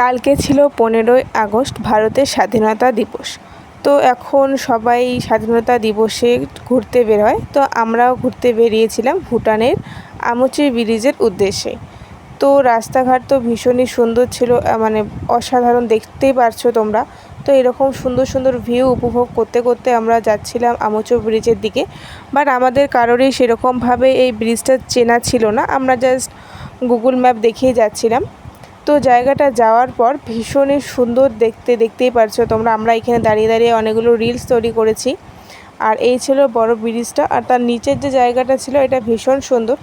কালকে ছিল পনেরোই আগস্ট, ভারতের স্বাধীনতা দিবস। তো এখন সবাই স্বাধীনতা দিবসে ঘুরতে বেরোয় তো আমরাও ঘুরতে বেরিয়েছিলাম ভুটানের আমুচি ব্রিজের উদ্দেশ্যে। তো রাস্তাঘাট তো ভীষণই সুন্দর ছিল মানে অসাধারণ দেখতেই পারছ তোমরা। তো এরকম সুন্দর সুন্দর ভিউ উপভোগ করতে করতে আমরা যাচ্ছিলাম আমুচু ব্রিজের দিকে। বাট আমাদের কারোরই সেরকমভাবে এই ব্রিজটা চেনা ছিল না। আমরা জাস্ট গুগল ম্যাপ দেখিয়ে যাচ্ছিলাম। তো জায়গাটা যাওয়ার পর ভীষণই সুন্দর দেখতে, দেখতেই পারছ তোমরা। আমরা এখানে দাঁড়িয়ে দাঁড়িয়ে অনেকগুলো রিলস তৈরি করেছি। আর এই ছিল বড় ব্রিজটা। আর তার নিচের যে জায়গাটা ছিল, এটা ভীষণ সুন্দর।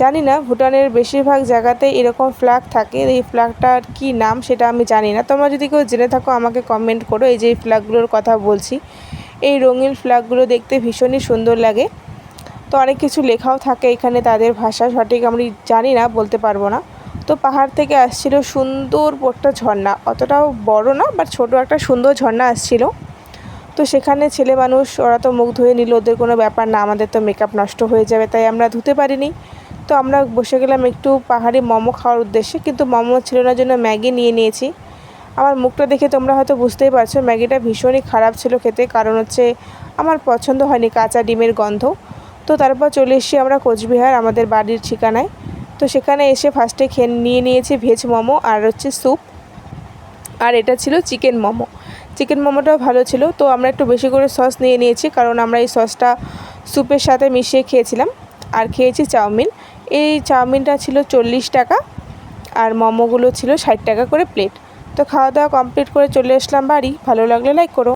জানি না, ভুটানের বেশিরভাগ জায়গাতে এরকম ফ্ল্যাগ থাকে। এই ফ্ল্যাগটার কি নাম সেটা আমি জানি না। তোমরা যদি কেউ জেনে থাকো, আমাকে কমেন্ট করো। এই যে ফ্ল্যাগগুলোর কথা বলছি, এই রঙিন ফ্ল্যাগগুলো দেখতে ভীষণই সুন্দর লাগে। তো অনেক কিছু লেখাও থাকে এখানে, তাদের ভাষা সঠিক আমি জানি না, বলতে পারব না। তো পাহাড় থেকে আসছিল সুন্দর একটা ঝর্ণা। অতটাও বড় না বাট ছোট একটা সুন্দর ঝর্ণা আসছিল। তো সেখানে ছেলে মানুষ, ওরা তো মুখ ধুয়ে নিল, ওদের কোনো ব্যাপার না, আমাদের তো মেকআপ নষ্ট হয়ে যাবে, তাই আমরা ধুতে পারিনি। তো আমরা বসে গেলাম একটু পাহাড়ি মোমো খাওয়ার উদ্দেশ্যে, কিন্তু মোমো ছিল না জন্য ম্যাগি নিয়ে নিয়েছি। আমার মুখটা দেখে তোমরা হয়তো বুঝতেই পারছ, ম্যাগিটা ভীষণই খারাপ ছিল খেতে, কারণ হচ্ছে আমার পছন্দ হয়নি কাঁচা ডিমের গন্ধ। তো তারপর চলে এসেছি আমরা কোচবিহার, আমাদের বাড়ির ঠিকানায়। তো সেখানে এসে ফার্স্টে খেয়ে নিয়ে নিয়েছি ভেজ মোমো আর হচ্ছে স্যুপ আর এটা ছিল চিকেন মোমো। চিকেন মোমোটাও ভালো ছিল, তো আমরা একটু বেশি করে সস নিয়ে নিয়েছি কারণ আমরা এই সসটা স্যুপের সাথে মিশিয়ে খেয়েছিলাম। আর খেয়েছি চাউমিন। এই চাউমিনটা ছিল চল্লিশ টাকা আর মোমোগুলো ছিল ষাট টাকা করে প্লেট তো খাওয়া দাওয়া কমপ্লিট করে চলে আসলাম বাড়ি। ভালো লাগলে লাইক করো।